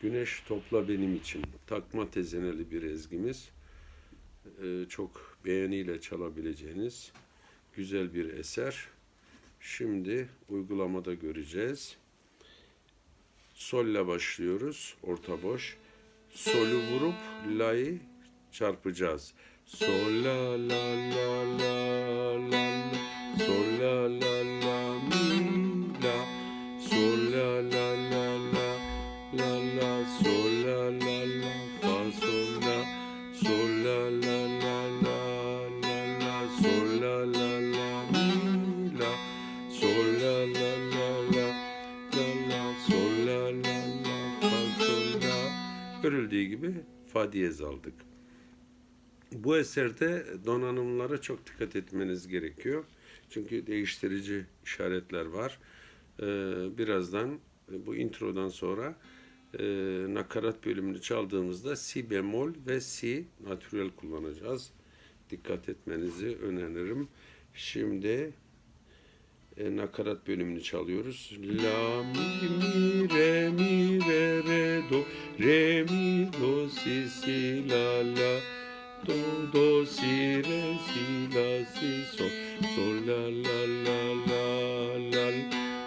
Güneş topla benim için. Takma tezeneli bir ezgimiz. Ee, çok beğeniyle çalabileceğiniz güzel bir eser. Şimdi uygulamada göreceğiz. Sol ile başlıyoruz. Orta boş. Sol'ü vurup la'yı çarpacağız. Sol la la la la la la. Sol la la la mi la. Sol la la la la la la. Sol la la la fa sol la. Sol la la la la la la. Sol la la la mi la. Sol la la la la la la. Sol la la la fa sol la. Görüldüğü gibi fa diyez aldık. Bu eserde donanımlara çok dikkat etmeniz gerekiyor. Çünkü değiştirici işaretler var. Ee, birazdan e, bu introdan sonra e, nakarat bölümünü çaldığımızda si bemol ve si natürel kullanacağız. Dikkat etmenizi öneririm. Şimdi e, nakarat bölümünü çalıyoruz. La mi mi re mi re re do re mi do si si la la do do si re si la si sol sol la la la la la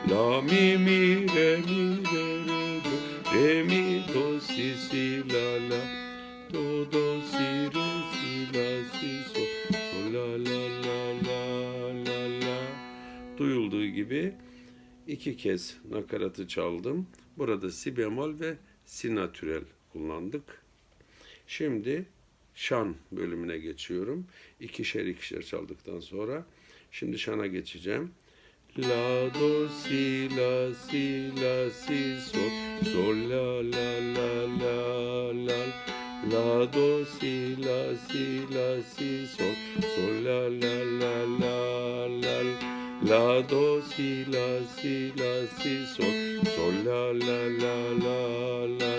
la mi mi re mi si la la do do si re si la si sol sol la la la la la la duyulduğu gibi iki kez nakaratı çaldım. Burada si bemol ve si natürel kullandık. Şimdi şan bölümüne geçiyorum. İkişer ikişer çaldıktan sonra şimdi şana geçeceğim. La do si la si la si sol sol la la la la la la do si la si la si sol sol la la la la la la do si la si la si sol sol la la la la la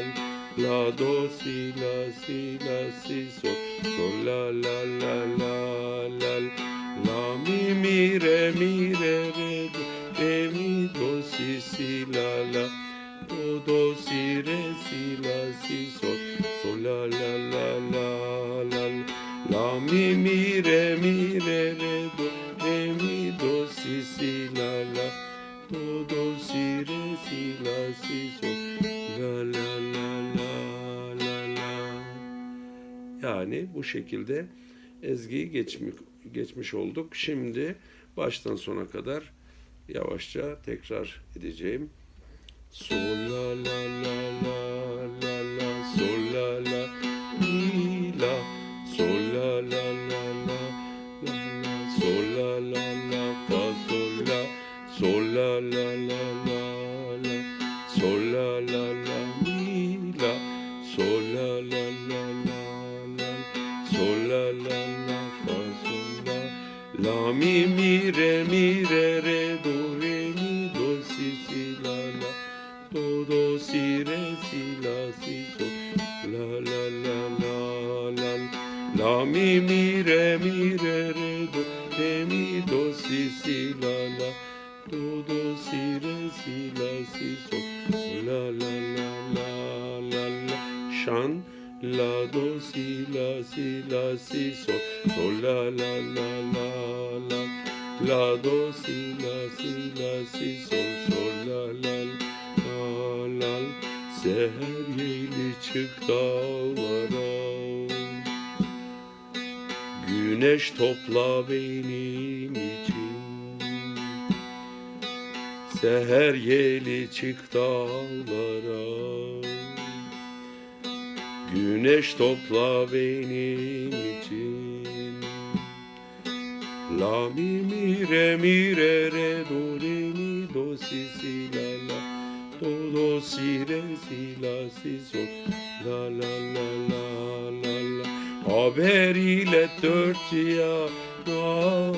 la do si la si la si sol sol la la la la la la mi mi re mi re re re mi do si si la la do do si re si la si sol sol la la la la la la mi mi re mi re re do re mi do si si la la do do si re si la si sol la la la la la la yani bu şekilde ezgiyi geçmiş, geçmiş olduk. Şimdi baştan sona kadar yavaşça tekrar edeceğim. Sol la la la la la sol la mi la sol la la la la la sol la la fa sol la sol la la la la la sol la la mi la sol la la la la la sol la la fa sol la la mi mi re mi re re si la si sol la la la la la la mi mi re mi re re do re mi do si si la la do do si re si la si sol la la la la la la şan la do si la si la si sol sol la la la la la la do si la si la si sol seher yeli çık dağlara. Güneş topla benim için. Seher yeli çık dağlara. Güneş topla benim için. La mi mi re mi re re do re mi do si si la Do si re si la si sol La la la la la. La Haber ile dört yana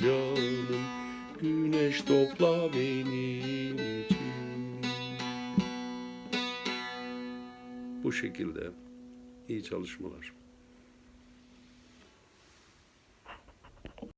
canım. Güneş topla benim için. Bu şekilde iyi çalışmalar.